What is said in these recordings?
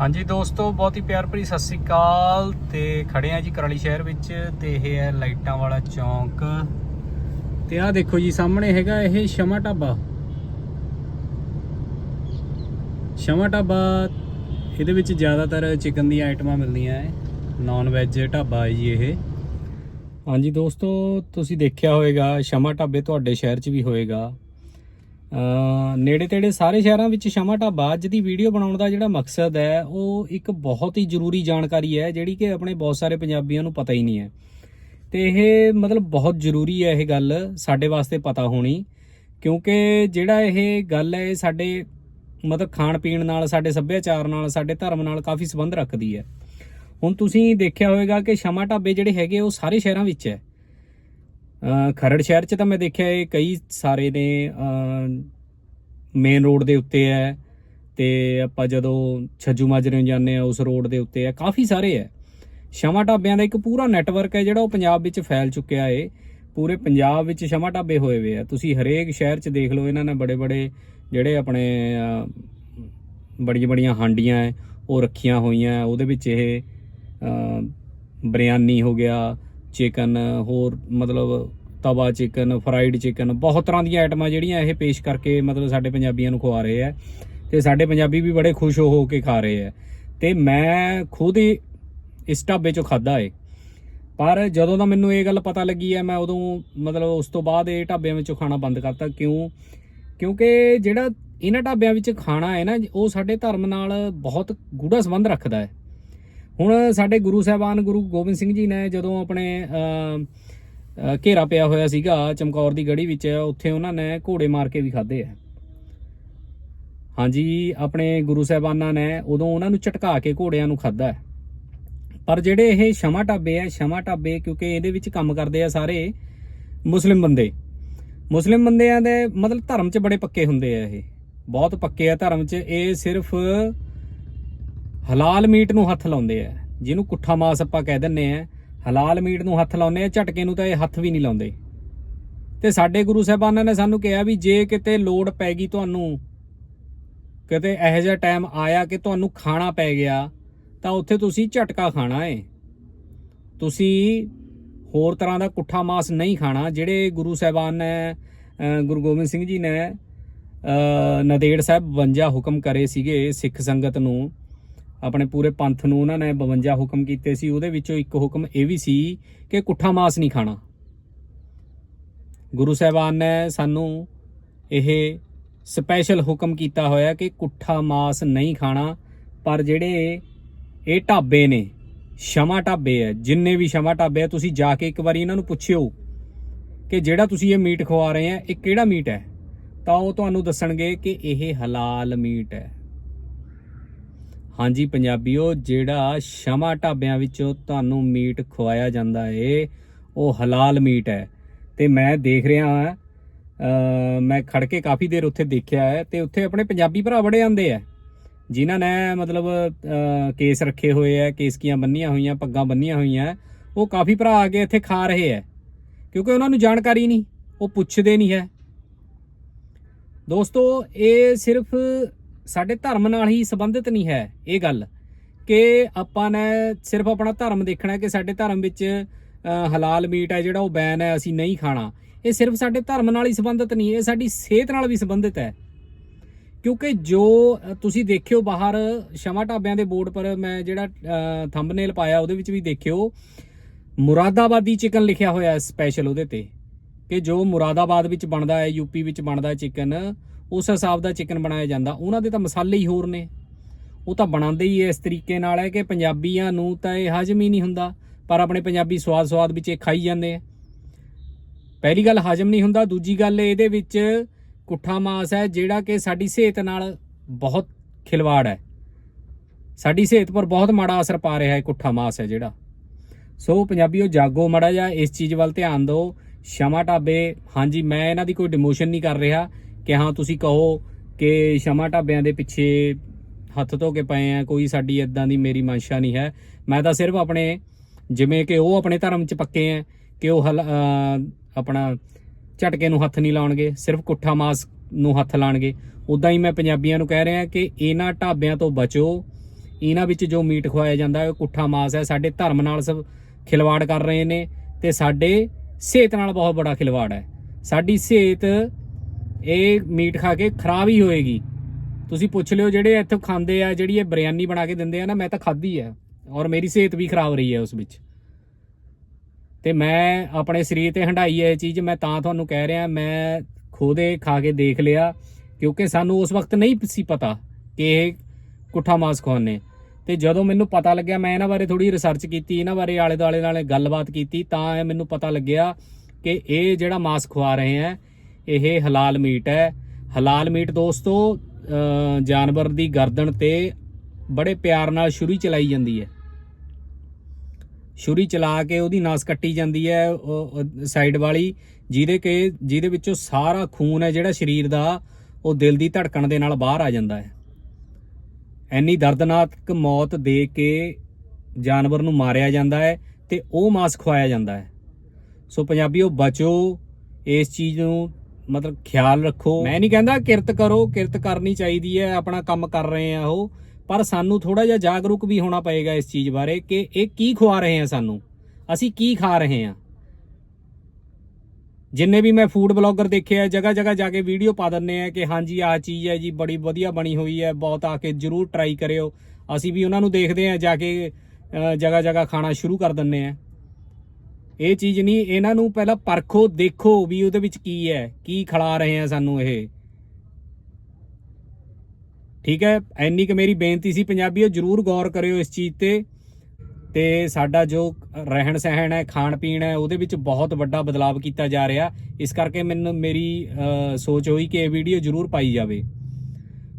ਹਾਂਜੀ ਦੋਸਤੋ, ਬਹੁਤ ਹੀ ਪਿਆਰ ਭਰੀ ਸਤਿ ਸ੍ਰੀ ਅਕਾਲ। ਤੇ ਖੜੇ ਆ ਜੀ ਕਰਾਲੀ ਸ਼ਹਿਰ ਵਿੱਚ ਤੇ ਇਹ ਹੈ ਲਾਈਟਾਂ ਵਾਲਾ ਚੌਂਕ। ਤੇ ਆਹ ਦੇਖੋ ਜੀ, ਸਾਹਮਣੇ ਹੈਗਾ ਇਹ ਸ਼ਮਾ ਢਾਬਾ। ਸ਼ਮਾ ਢਾਬਾ, ਇਹਦੇ ਵਿੱਚ ਜ਼ਿਆਦਾਤਰ ਚਿਕਨ ਦੀਆਂ ਆਈਟਮਾਂ ਮਿਲਦੀਆਂ ਹੈ ਨਾਨ ਵੈਜ ਢਾਬਾ ਹੈ ਜੀ ਇਹ। ਹਾਂਜੀ ਦੋਸਤੋ, ਤੁਸੀਂ ਦੇਖਿਆ ਹੋਵੇਗਾ ਸ਼ਮਾ ਢਾਬੇ ਤੁਹਾਡੇ ਸ਼ਹਿਰ 'ਚ ਵੀ ਹੋਵੇਗਾ ਨੇੜੇ ਤੇੜੇ ਸਾਰੇ ਸ਼ਹਿਰਾਂ ਵਿੱਚ ਸ਼ਮਾ ਢਾਬਾ, ਅੱਜ ਦੀ ਵੀਡੀਓ ਬਣਾਉਣ ਦਾ ਜਿਹੜਾ ਮਕਸਦ ਹੈ, ਉਹ ਇੱਕ ਬਹੁਤ ਹੀ ਜ਼ਰੂਰੀ ਜਾਣਕਾਰੀ ਹੈ, ਜਿਹੜੀ ਕਿ ਆਪਣੇ ਬਹੁਤ ਸਾਰੇ ਪੰਜਾਬੀਆਂ ਨੂੰ ਪਤਾ ਹੀ ਨਹੀਂ ਹੈ। ਤੇ ਇਹ ਮਤਲਬ ਬਹੁਤ ਜ਼ਰੂਰੀ ਹੈ ਇਹ ਗੱਲ ਸਾਡੇ ਵਾਸਤੇ ਪਤਾ ਹੋਣੀ, ਕਿਉਂਕਿ ਜਿਹੜਾ ਇਹ ਗੱਲ ਹੈ, ਇਹ ਸਾਡੇ ਮਤਲਬ ਖਾਣ ਪੀਣ ਨਾਲ, ਸਾਡੇ ਸੱਭਿਆਚਾਰ ਨਾਲ, ਸਾਡੇ ਧਰਮ ਨਾਲ ਕਾਫੀ ਸੰਬੰਧ ਰੱਖਦੀ ਹੈ। ਹੁਣ ਤੁਸੀਂ ਦੇਖਿਆ ਹੋਵੇਗਾ ਕਿ ਸ਼ਮਾ ਢਾਬੇ ਜਿਹੜੇ ਹੈਗੇ, ਉਹ ਸਾਰੇ ਸ਼ਹਿਰਾਂ ਵਿੱਚ ਹੈ। ਖਰੜ ਸ਼ਹਿਰ 'ਚ ਤਾਂ ਮੈਂ ਦੇਖਿਆ ਇਹ ਕਈ ਸਾਰੇ ਨੇ ਮੇਨ ਰੋਡ ਦੇ ਉੱਤੇ ਹੈ ਤੇ ਆਪਾਂ ਜਦੋਂ ਛੱਜੂ ਮਾਜਰੇ ਨੂੰ ਜਾਂਦੇ ਆ ਉਸ ਰੋਡ ਦੇ ਉੱਤੇ ਹੈ, ਕਾਫੀ ਸਾਰੇ ਹੈ। ਸ਼ਮਾ ਢਾਬਿਆਂ ਦਾ ਇੱਕ ਪੂਰਾ ਨੈਟਵਰਕ ਹੈ ਜਿਹੜਾ ਉਹ ਪੰਜਾਬ ਵਿੱਚ ਫੈਲ ਚੁੱਕਿਆ ਏ। ਪੂਰੇ ਪੰਜਾਬ ਵਿੱਚ ਸ਼ਮਾ ਢਾਬੇ ਹੋਏ ਹੋਏ ਆ। ਤੁਸੀਂ ਹਰੇਕ ਸ਼ਹਿਰ 'ਚ ਦੇਖ ਲਓ, ਇਹਨਾਂ ਨੇ ਬੜੇ ਬੜੇ ਜਿਹੜੇ ਆਪਣੇ ਬੜੀਆਂ ਬੜੀਆਂ ਹਾਂਡੀਆਂ ਹੈ, ਉਹ ਰੱਖੀਆਂ ਹੋਈਆਂ ਉਹਦੇ ਵਿੱਚ ਇਹ ਬਰਿਆਨੀ ਹੋ ਗਿਆ ਚਿਕਨ ਹੋਰ ਮਤਲਬ ਤਵਾ ਚਿਕਨ ਫਰਾਈਡ ਚਿਕਨ ਬਹੁਤ ਤਰ੍ਹਾਂ ਦੀਆਂ ਆਈਟਮਾਂ ਜਿਹੜੀਆਂ ਇਹ ਪੇਸ਼ ਕਰਕੇ ਮਤਲਬ ਸਾਡੇ ਪੰਜਾਬੀਆਂ ਨੂੰ ਖਵਾ ਰਹੇ ਆ। ਤੇ ਸਾਡੇ ਪੰਜਾਬੀ ਵੀ ਬੜੇ ਖੁਸ਼ ਹੋ ਕੇ ਖਾ ਰਹੇ ਆ। ਤੇ ਮੈਂ ਖੁਦ ਹੀ ਇਸ ਢਾਬੇ ਚੋਂ ਖਾਦਾ ਏ। ਪਰ ਜਦੋਂ ਦਾ ਮੈਨੂੰ ਇਹ ਗੱਲ ਪਤਾ ਲੱਗੀ ਹੈ ਮੈਂ ਉਦੋਂ ਮਤਲਬ ਉਸ ਤੋਂ ਬਾਅਦ ਇਹ ਢਾਬਿਆਂ ਵਿੱਚੋਂ ਖਾਣਾ ਬੰਦ ਕਰਤਾ। ਕਿਉਂ? ਕਿਉਂਕਿ ਜਿਹੜਾ ਇਹਨਾਂ ਢਾਬਿਆਂ ਵਿੱਚ ਖਾਣਾ ਹੈ ਨਾ, ਉਹ ਸਾਡੇ ਧਰਮ ਨਾਲ ਬਹੁਤ ਗੂੜਾ ਸੰਬੰਧ ਰੱਖਦਾ ਹੈ। ਹੁਣ ਸਾਡੇ ਗੁਰੂ ਸਾਹਿਬਾਨ ਗੁਰੂ ਗੋਬਿੰਦ ਸਿੰਘ ਜੀ ਨੇ ਜਦੋਂ ਆਪਣੇ ਘੇਰਾ ਪਿਆ ਹੋਇਆ ਸੀਗਾ ਚਮਕੌਰ ਦੀ ਗੜੀ ਵਿੱਚ, ਉੱਥੇ ਉਹਨਾਂ ਨੇ ਘੋੜੇ ਮਾਰ ਕੇ ਵੀ ਖਾਦੇ ਆ। ਹਾਂਜੀ, ਆਪਣੇ ਗੁਰੂ ਸਾਹਿਬਾਨਾਂ ਨੇ ਉਦੋਂ ਉਹਨਾਂ ਨੂੰ ਝਟਕਾ ਕੇ ਘੋੜਿਆਂ ਨੂੰ ਖਾਦਾ ਪਰ ਜਿਹੜੇ ਇਹ ਸ਼ਮਾ ਢਾਬੇ ਆ, ਸ਼ਮਾ ਢਾਬੇ ਕਿਉਂਕਿ ਇਹਦੇ ਵਿੱਚ ਕੰਮ ਕਰਦੇ ਆ ਸਾਰੇ ਮੁਸਲਿਮ ਬੰਦੇ। ਮੁਸਲਿਮ ਬੰਦਿਆਂ ਦੇ ਮਤਲਬ ਧਰਮ 'ਚ ਬੜੇ ਪੱਕੇ ਹੁੰਦੇ ਆ ਇਹ। ਬਹੁਤ ਪੱਕੇ ਆ ਧਰਮ 'ਚ। ਇਹ ਸਿਰਫ ਹਲਾਲ ਮੀਟ ਨੂੰ ਹੱਥ ਲਾਉਂਦੇ ਆ। ਜਿਹਨੂੰ ਕੁੱਠਾ ਮਾਸ ਆਪਾਂ ਕਹਿ ਦਿੰਨੇ ਆ। ਹਲਾਲ ਮੀਟ ਨੂੰ ਹੱਥ ਲਾਉਂਦੇ ਆ, ਝਟਕੇ ਨੂੰ ਤਾਂ ਇਹ ਹੱਥ ਵੀ ਨਹੀਂ ਲਾਉਂਦੇ। ਤੇ ਸਾਡੇ ਗੁਰੂ ਸਾਹਿਬਾਨਾਂ ਨੇ ਸਾਨੂੰ ਕਿਹਾ ਵੀ ਜੇ ਕਿਤੇ ਲੋੜ ਪੈ ਗਈ ਤੁਹਾਨੂੰ, ਕਿਤੇ ਇਹੋ ਜਿਹਾ ਟਾਈਮ ਆਇਆ ਕਿ ਤੁਹਾਨੂੰ ਖਾਣਾ ਪੈ ਗਿਆ, ਤਾਂ ਉੱਥੇ ਤੁਸੀਂ ਝਟਕਾ ਖਾਣਾ ਏ। ਤੁਸੀਂ ਹੋਰ ਤਰ੍ਹਾਂ ਦਾ ਕੁੱਠਾ ਮਾਸ ਨਹੀਂ ਖਾਣਾ, ਜਿਹੜੇ ਗੁਰੂ ਸਾਹਿਬਾਨ ਨੇ ਗੁਰੂ ਗੋਬਿੰਦ ਸਿੰਘ ਜੀ ਨੇ ਨਦੇੜ ਸਾਹਿਬ 52 ਹੁਕਮ ਕਰੇ ਸੀਗੇ ਸਿੱਖ ਸੰਗਤ ਨੂੰ ਆਪਣੇ ਪੂਰੇ ਪੰਥ ਨੂੰ ਉਹਨਾਂ ਨੇ 52 ਹੁਕਮ ਕੀਤੇ ਸੀ, ਉਹਦੇ ਵਿੱਚੋਂ ਇੱਕ ਹੁਕਮ ਇਹ ਵੀ ਸੀ ਕਿ ਕੁੱਠਾ ਮਾਸ ਨਹੀਂ ਖਾਣਾ। ਗੁਰੂ ਸਾਹਿਬਾਨ ਨੇ ਸਾਨੂੰ ਇਹ ਸਪੈਸ਼ਲ ਹੁਕਮ ਕੀਤਾ ਹੋਇਆ ਕਿ ਕੁੱਠਾ ਮਾਸ ਨਹੀਂ ਖਾਣਾ, ਪਰ ਜਿਹੜੇ ਇਹ ਢਾਬੇ ਨੇ, ਸ਼ਮਾ ਢਾਬੇ ਹੈ ਜਿੰਨੇ ਵੀ ਸ਼ਮਾ ਢਾਬੇ ਆ, ਤੁਸੀਂ ਜਾ ਕੇ ਇੱਕ ਵਾਰੀ ਇਹਨਾਂ ਨੂੰ ਪੁੱਛਿਓ ਕਿ ਜਿਹੜਾ ਤੁਸੀਂ ਇਹ ਮੀਟ ਖਵਾ ਰਹੇ ਆ, ਇਹ ਕਿਹੜਾ ਮੀਟ ਹੈ? ਤਾਂ ਉਹ ਤੁਹਾਨੂੰ ਦੱਸਣਗੇ ਕਿ ਇਹ ਹਲਾਲ ਮੀਟ ਹੈ। ਹਾਂਜੀ ਪੰਜਾਬੀਓ, ਜਿਹੜਾ ਸ਼ਮਾ ਢਾਬਿਆਂ ਵਿੱਚੋਂ ਤੁਹਾਨੂੰ ਮੀਟ ਖਵਾਇਆ ਜਾਂਦਾ ਏ, ਉਹ ਹਲਾਲ ਮੀਟ ਹੈ। ਤੇ ਮੈਂ ਦੇਖ ਰਿਹਾ ਹਾਂ ਮੈਂ ਖੜ ਕੇ ਕਾਫੀ ਦੇਰ ਉੱਥੇ ਦੇਖਿਆ ਹੈ ਤੇ ਉੱਥੇ ਆਪਣੇ ਪੰਜਾਬੀ ਭਰਾ ਬੜੇ ਆਉਂਦੇ ਆ ਜਿਨ੍ਹਾਂ ਨੇ ਮਤਲਬ ਕੇਸ ਰੱਖੇ ਹੋਏ ਆ ਕੇਸਕੀਆਂ ਬੰਨੀਆਂ ਹੋਈਆਂ, ਪੱਗਾਂ ਬੰਨੀਆਂ ਹੋਈਆਂ, ਉਹ ਕਾਫੀ ਭਰਾ ਆ ਕੇ ਇੱਥੇ ਖਾ ਰਹੇ ਆ ਕਿਉਂਕਿ ਉਹਨਾਂ ਨੂੰ ਜਾਣਕਾਰੀ ਨਹੀਂ, ਉਹ ਪੁੱਛਦੇ ਨਹੀਂ ਹੈ। ਦੋਸਤੋ, ਇਹ ਸਿਰਫ ਸਾਡੇ ਧਰਮ ਨਾਲ ਹੀ ਸੰਬੰਧਿਤ ਨਹੀਂ ਹੈ ਇਹ ਗੱਲ ਕਿ ਆਪਾਂ ਨੇ ਸਿਰਫ ਆਪਣਾ ਧਰਮ ਦੇਖਣਾ ਕਿ ਸਾਡੇ ਧਰਮ ਵਿੱਚ ਹਲਾਲ ਮੀਟ ਹੈ, ਜਿਹੜਾ ਉਹ ਬੈਨ ਹੈ, ਅਸੀਂ ਨਹੀਂ ਖਾਣਾ। ਇਹ ਸਿਰਫ ਸਾਡੇ ਧਰਮ ਨਾਲ ਹੀ ਸੰਬੰਧਿਤ ਨਹੀਂ, ਇਹ ਸਾਡੀ ਸਿਹਤ ਨਾਲ ਵੀ ਸੰਬੰਧਿਤ ਹੈ। ਕਿਉਂਕਿ ਜੋ ਤੁਸੀਂ ਦੇਖਿਓ ਬਾਹਰ, ਸ਼ਮਾ ਢਾਬਿਆਂ ਦੇ ਬੋਰਡ ਪਰ ਮੈਂ ਜਿਹੜਾ ਥੰਬਨੇਲ ਪਾਇਆ, ਉਹਦੇ ਵਿੱਚ ਵੀ ਦੇਖਿਓ, ਮੁਰਾਦਾਬਾਦੀ ਚਿਕਨ ਲਿਖਿਆ ਹੋਇਆ ਹੈ ਸਪੈਸ਼ਲ ਉਹਦੇ ਤੇ। ਕਿ ਜੋ ਮੁਰਾਦਾਬਾਦ ਵਿੱਚ ਬਣਦਾ ਹੈ ਯੂਪੀ ਵਿੱਚ ਬਣਦਾ ਹੈ ਚਿਕਨ ਉਸ ਹਿਸਾਬ ਦਾ ਚਿਕਨ ਬਣਾਇਆ ਜਾਂਦਾ। ਉਹਨਾਂ ਦੇ ਤਾਂ ਮਸਾਲੇ ਹੀ ਹੋਰ ਨੇ। ਉਹ ਤਾਂ ਬਣਾਉਂਦੇ ਹੀ ਇਸ ਤਰੀਕੇ ਨਾਲ ਹੈ ਕਿ ਪੰਜਾਬੀਆਂ ਨੂੰ ਤਾਂ ਇਹ ਹਜਮ ਹੀ ਨਹੀਂ ਹੁੰਦਾ, ਪਰ ਆਪਣੇ ਪੰਜਾਬੀ ਸਵਾਦ ਸਵਾਦ ਵਿੱਚ ਇਹ ਖਾਈ ਜਾਂਦੇ ਆ। ਪਹਿਲੀ ਗੱਲ ਹਜਮ ਨਹੀਂ ਹੁੰਦਾ, ਦੂਜੀ ਗੱਲ ਇਹਦੇ ਵਿੱਚ ਕੁੱਠਾ ਮਾਸ ਹੈ, ਜਿਹੜਾ ਕਿ ਸਾਡੀ ਸਿਹਤ ਨਾਲ ਬਹੁਤ ਖਿਲਵਾੜ ਹੈ। ਸਾਡੀ ਸਿਹਤ ਪਰ ਬਹੁਤ ਮਾੜਾ ਅਸਰ ਪਾ ਰਿਹਾ ਹੈ, ਕੁੱਠਾ ਮਾਸ ਹੈ ਜਿਹੜਾ। ਸੋ ਪੰਜਾਬੀਓ, ਜਾਗੋ ਮੜਾ ਜਾ ਇਸ ਚੀਜ਼ ਵੱਲ ਧਿਆਨ ਦਿਓ। ਸ਼ਮਾ ਢਾਬੇ, ਹਾਂਜੀ, ਮੈਂ ਇਹਨਾਂ ਦੀ ਕੋਈ ਡਿਮੋਸ਼ਨ ਨਹੀਂ ਕਰ ਰਿਹਾ। ਕਿ ਹਾਂ, ਤੁਸੀਂ ਕਹੋ ਕਿ ਸ਼ਮਾ ਢਾਬਿਆਂ ਦੇ ਪਿੱਛੇ ਹੱਥ ਧੋ ਕੇ ਪਏ ਆ, ਕੋਈ ਸਾਡੀ ਇਦਾਂ ਦੀ ਮੇਰੀ ਮਨਸ਼ਾ ਨਹੀਂ ਹੈ। ਮੈਂ ਤਾਂ ਸਿਰਫ ਆਪਣੇ, ਜਿਵੇਂ ਕਿ ਉਹ ਆਪਣੇ ਧਰਮ 'ਚ ਪੱਕੇ ਆ ਕਿ ਉਹ ਹਲ- ਆਪਣਾ ਝਟਕੇ ਨੂੰ ਹੱਥ ਨਹੀਂ ਲਾਉਣਗੇ, ਸਿਰਫ ਕੁੱਠਾ ਮਾਸ ਨੂੰ ਹੱਥ ਲਾਣਗੇ ਉਦਾਂ ਹੀ ਮੈਂ ਪੰਜਾਬੀਆਂ ਨੂੰ ਕਹਿ ਰਿਹਾ ਕਿ ਇਹਨਾਂ ਢਾਬਿਆਂ ਤੋਂ ਬਚੋ। ਇਹਨਾਂ ਵਿੱਚ ਜੋ ਮੀਟ ਖਵਾਇਆ ਜਾਂਦਾ ਹੈ ਉਹ ਕੁੱਠਾ ਮਾਸ ਹੈ। ਸਾਡੇ ਧਰਮ ਨਾਲ ਸਭ ਖਿਲਵਾੜ ਕਰ ਰਹੇ ਨੇ ਤੇ ਸਾਡੇ ਸਿਹਤ ਨਾਲ ਬਹੁਤ ਬੜਾ ਖਿਲਵਾੜ ਹੈ। ਸਾਡੀ ਸਿਹਤ ਇਹ ਮੀਟ ਖਾ ਕੇ ਖਰਾਬ ਹੀ ਹੋਏਗੀ। ਤੁਸੀਂ ਪੁੱਛ ਲਿਓ ਜਿਹੜੇ ਇੱਥੋਂ ਖਾਂਦੇ ਆ, ਜਿਹੜੀ ਇਹ ਬਿਰਿਆਨੀ ਬਣਾ ਕੇ ਦਿੰਦੇ ਆ ਨਾ, ਮੈਂ ਤਾਂ ਖਾਧੀ ਆ ਔਰ ਮੇਰੀ ਸਿਹਤ ਵੀ ਖਰਾਬ ਰਹੀ ਹੈ ਉਸ ਵਿੱਚ। ਤੇ ਮੈਂ ਆਪਣੇ ਸਰੀਰ ਤੇ ਹੰਡਾਈ ਹੈ ਇਹ ਚੀਜ਼, ਮੈਂ ਤਾਂ ਤੁਹਾਨੂੰ ਕਹਿ ਰਿਹਾ, ਮੈਂ ਖੁਦ ਖਾ ਕੇ ਦੇਖ ਲਿਆ, ਕਿਉਂਕਿ ਸਾਨੂੰ ਉਸ ਵਕਤ ਨਹੀਂ ਸੀ ਪਤਾ ਕਿ ਇਹ ਕੁੱਠਾ ਮਾਸ ਖਵਾਉਂਦੇ। ਤੇ ਜਦੋਂ ਮੈਨੂੰ ਪਤਾ ਲੱਗਿਆ, ਮੈਂ ਇਹਨਾਂ ਬਾਰੇ ਥੋੜੀ ਰਿਸਰਚ ਕੀਤੀ, ਇਹਨਾਂ ਬਾਰੇ ਆਲੇ ਦੁਆਲੇ ਨਾਲ ਗੱਲਬਾਤ ਕੀਤੀ, ਤਾਂ ਇਹ ਮੈਨੂੰ ਪਤਾ ਲੱਗਿਆ ਕਿ ਇਹ ਜਿਹੜਾ ਮਾਸ ਖਵਾ ਰਹੇ ਆ ਇਹ ਹਲਾਲ ਮੀਟ ਹੈ। ਹਲਾਲ ਮੀਟ ਦੋਸਤੋ ਜਾਨਵਰ ਦੀ ਗਰਦਨ ਤੇ ਬੜੇ ਪਿਆਰ ਨਾਲ ਛੁਰੀ ਚਲਾਈ ਜਾਂਦੀ ਹੈ। ਛੁਰੀ ਚਲਾ ਕੇ ਉਹਦੀ ਨਾਸ ਕੱਟੀ ਜਾਂਦੀ ਹੈ ਸਾਈਡ ਵਾਲੀ, ਜਿਹਦੇ ਕੇ, ਜਿਹਦੇ ਵਿੱਚੋਂ ਸਾਰਾ ਖੂਨ ਹੈ ਜਿਹੜਾ ਸਰੀਰ ਦਾ, ਉਹ ਦਿਲ ਦੀ ਧੜਕਣ ਦੇ ਨਾਲ ਬਾਹਰ ਆ ਜਾਂਦਾ ਹੈ। ਐਨੀ ਦਰਦਨਾਕ ਮੌਤ ਦੇ ਕੇ ਜਾਨਵਰ ਨੂੰ ਮਾਰਿਆ ਜਾਂਦਾ ਹੈ ਤੇ ਉਹ ਮਾਸ ਖਵਾਇਆ ਜਾਂਦਾ ਹੈ। ਸੋ ਪੰਜਾਬੀਓ, ਬਚੋ ਇਸ ਚੀਜ਼ ਨੂੰ। ਮਤਲਬ ਖਿਆਲ ਰੱਖੋ। ਮੈਂ ਨਹੀਂ ਕਹਿੰਦਾ ਕਿਰਤ ਕਰੋ, ਕਿਰਤ ਕਰਨੀ ਚਾਹੀਦੀ ਹੈ, ਆਪਣਾ ਕੰਮ ਕਰ ਰਹੇ ਆ ਉਹ। ਪਰ ਸਾਨੂੰ ਥੋੜਾ ਜਿਹਾ ਜਾਗਰੂਕ ਵੀ ਹੋਣਾ ਪਏਗਾ ਇਸ ਚੀਜ਼ ਬਾਰੇ ਕਿ ਇਹ ਕੀ ਖਵਾ ਰਹੇ ਆ ਸਾਨੂੰ। ਅਸੀਂ ਕੀ ਖਾ ਰਹੇ ਆ। ਜਿੰਨੇ ਵੀ ਮੈਂ ਫੂਡ ਬਲੌਗਰ ਦੇਖੇ ਆ ਜਗ੍ਹਾ ਜਗ੍ਹਾ ਜਾ ਕੇ ਵੀਡੀਓ ਪਾ ਦਿੰਨੇ ਆ ਕਿ ਹਾਂਜੀ, ਆਹ ਚੀਜ਼ ਹੈ ਜੀ, ਬੜੀ ਵਧੀਆ ਬਣੀ ਹੋਈ ਹੈ, ਬਹੁਤ ਆ ਕੇ ਜਰੂਰ ਟਰਾਈ ਕਰਿਓ। ਅਸੀਂ ਵੀ ਉਹਨਾਂ ਨੂੰ ਦੇਖਦੇ ਆ, ਜਾ ਕੇ ਜਗ੍ਹਾ ਜਗ੍ਹਾ ਖਾਣਾ ਸ਼ੁਰੂ ਕਰ ਦਿੰਨੇ ਆ। ਇਹ ਚੀਜ਼ ਨਹੀਂ, ਇਹਨਾਂ ਨੂੰ ਪਹਿਲਾਂ ਪਰਖੋ, ਦੇਖੋ ਵੀ ਉਹਦੇ ਵਿੱਚ ਕੀ ਹੈ, ਕੀ ਖਿਲਾ ਰਹੇ ਆ ਸਾਨੂੰ ਇਹ। ਠੀਕ ਹੈ ਐਨੀ ਕਿ ਮੇਰੀ ਬੇਨਤੀ ਸੀ, ਪੰਜਾਬੀਓ ਜਰੂਰ ਗੌਰ ਕਰਿਓ ਇਸ ਚੀਜ਼ ਤੇ। ਤੇ ਸਾਡਾ ਜੋ ਰਹਿਣ ਸਹਿਣ ਹੈ, ਖਾਣ ਪੀਣ ਹੈ, ਉਹਦੇ ਵਿੱਚ ਬਹੁਤ ਵੱਡਾ ਬਦਲਾਅ ਕੀਤਾ ਜਾ ਰਿਹਾ। ਇਸ ਕਰਕੇ ਮੈਨੂੰ ਮੇਰੀ ਸੋਚ ਹੋਈ ਕਿ ਇਹ ਵੀਡੀਓ ਜਰੂਰ ਪਾਈ ਜਾਵੇ।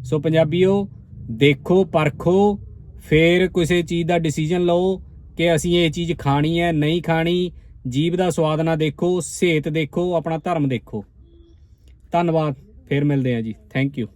ਸੋ ਪੰਜਾਬੀਓ, ਦੇਖੋ, ਪਰਖੋ, ਫਿਰ ਕਿਸੇ ਚੀਜ਼ ਦਾ ਡਿਸੀਜਨ ਲਓ ਕਿ ਅਸੀਂ ਇਹ ਚੀਜ਼ ਖਾਣੀ ਹੈ, ਨਹੀਂ ਖਾਣੀ। ਜੀਭ ਦਾ ਸਵਾਦ ਨਾ ਦੇਖੋ, ਸਿਹਤ ਦੇਖੋ, ਆਪਣਾ ਧਰਮ ਦੇਖੋ। ਧੰਨਵਾਦ, ਫਿਰ ਮਿਲਦੇ ਹਾਂ ਜੀ। Thank you